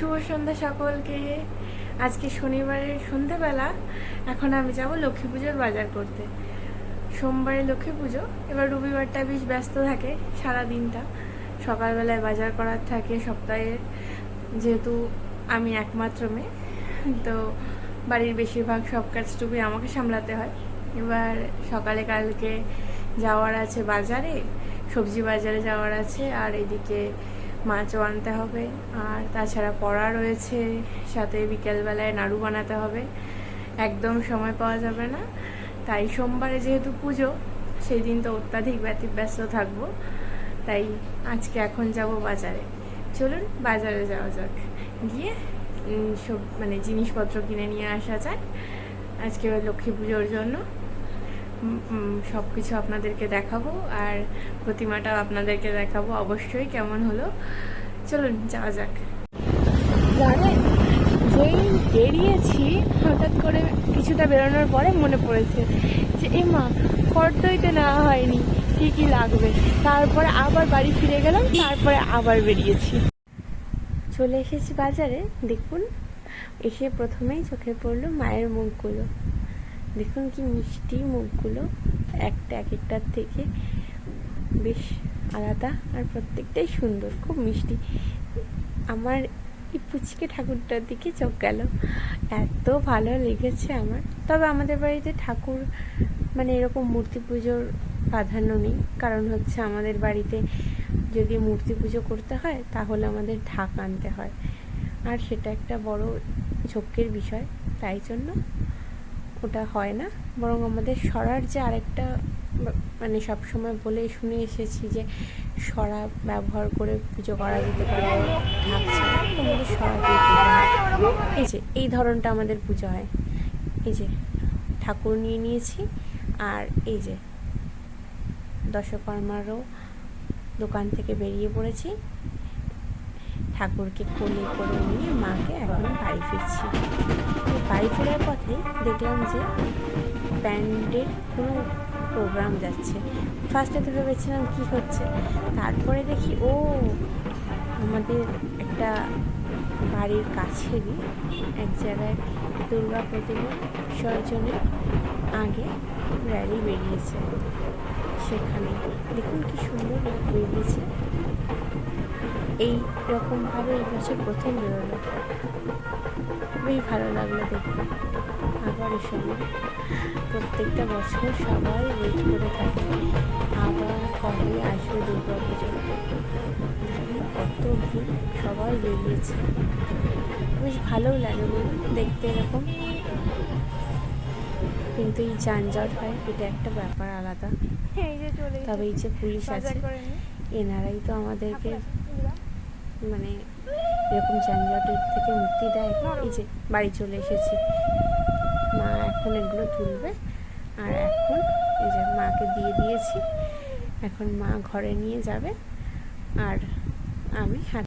শুভ সন্ধ্যা সকলকে। আজকে শনিবারের সন্ধ্যাবেলা এখন আমি যাব লক্ষ্মী পুজোর বাজার করতে। সোমবারে লক্ষ্মী পুজো, এবার রবিবারটা বেশ ব্যস্ত থাকে সারা দিনটা সকালবেলায় বাজার করার থাকে সপ্তাহের, যেহেতু আমি একমাত্র মেয়ে, তো বাড়ির বেশিরভাগ সব কাজটুকুই আমাকে সামলাতে হয়। এবার সকালে কালকে যাওয়ার আছে বাজারে, সবজি বাজারে যাওয়ার আছে, আর এদিকে মাছও আনতে হবে। আর তাছাড়া পড়া রয়েছে, সাথে বিকেলবেলায় নাড়ু বানাতে হবে। একদম সময় পাওয়া যাবে না। তাই সোমবারে যেহেতু পুজো সেই দিন তো অত্যাধিক ব্যস্ত থাকব। তাই আজকে এখন যাব বাজারে। চলুন বাজারে যাওয়া যাক। গিয়ে সব মানে জিনিসপত্র কিনে নিয়ে আসা যাক। আজকে লক্ষ্মী পুজোর জন্য। সব কিছু আপনাদেরকে দেখাবো আর প্রতিমাটাও আপনাদেরকে দেখাবো অবশ্যই, কেমন হলো? চলুন, যাওয়া যাক। যেই বেরিয়েছি, হঠাৎ করে কিছুটা বেরোনোর পরে মনে পড়েছে যে এ মা ফটোইতে নেওয়া হয়নি, কি কি লাগবে? তারপরে আবার বাড়ি ফিরে গেলাম, তারপরে আবার বেরিয়েছি। চলে এসেছি বাজারে, দেখুন। এসে প্রথমেই চোখে পড়ল মায়ের মুখগুলো। দেখুন কি মিষ্টি মুখগুলো। একটা এক একটার থেকে বেশ আলাদা আর প্রত্যেকটাই সুন্দর, খুব মিষ্টি। আমার এই পুচকে ঠাকুরটার দিকে চোখ গেল। এত ভালো লেগেছে আমার। তবে আমাদের বাড়িতে ঠাকুর মানে এরকম মূর্তি পুজোর প্রাধান্য নেই। কারণ হচ্ছে আমাদের বাড়িতে যদি মূর্তি পুজো করতে হয়, তাহলে আমাদের ঢাক আনতে হয়। আর সেটা একটা বড় ঝক্কির বিষয়। তাই জন্য ওটা হয় না। বরং আমাদের সরার যে আরেকটা মানে সব সময় বলে শুনে এসেছি যে সরা ব্যবহার করে পুজো করা যেতে পারে আমাদের সরা এই যে, এই ধরনটা আমাদের পুজো হয়। এই যে, ঠাকুর নিয়ে নিয়েছি, আর এই যে, দশকর্মারও দোকান থেকে বেরিয়ে পড়েছি। ঠাকুরকে কোলে করে নিয়ে মাকে এখন বাড়ি ফিরছি। বাড়ি ফেরার পথে দেখলাম যে ব্যান্ডের কোনো প্রোগ্রাম যাচ্ছে। ফার্স্টে তো ভেবেছিলাম কী হচ্ছে। তারপরে দেখি, ও আমাদের একটা বাড়ির কাছেরই এক জায়গায় দুর্গা প্রতিমা বিসর্জনের আগে র্যালি বেরিয়েছে। সেখানে দেখুন কি সুন্দর বেরিয়েছে। এই রকমভাবে এই বছর প্রথম বেরোলো। বেশ ভালো লাগল দেখতে। আবার এ সময় প্রত্যেকটা বছর সবাই ওয়েট করে থাকে। আবার কবে আসবে দুর্গা পুজো? কত ভিড় সবাই বেরিয়েছে। বেশ ভালোও লাগে দেখতে এরকম। কিন্তু এই যানজট হয় এটা একটা ব্যাপার আলাদা। তবে এই যে পুলিশ আছে এনারাই তো আমাদেরকে মানে এরকম যানজটের থেকে মুক্তি দেয়। এই যে বাড়ি চলে এসেছি। মা এখন এগুলো তুলবে। আর এখন এই যে মাকে দিয়ে দিয়েছি। এখন মা ঘরে নিয়ে যাবে। আর আমি হাত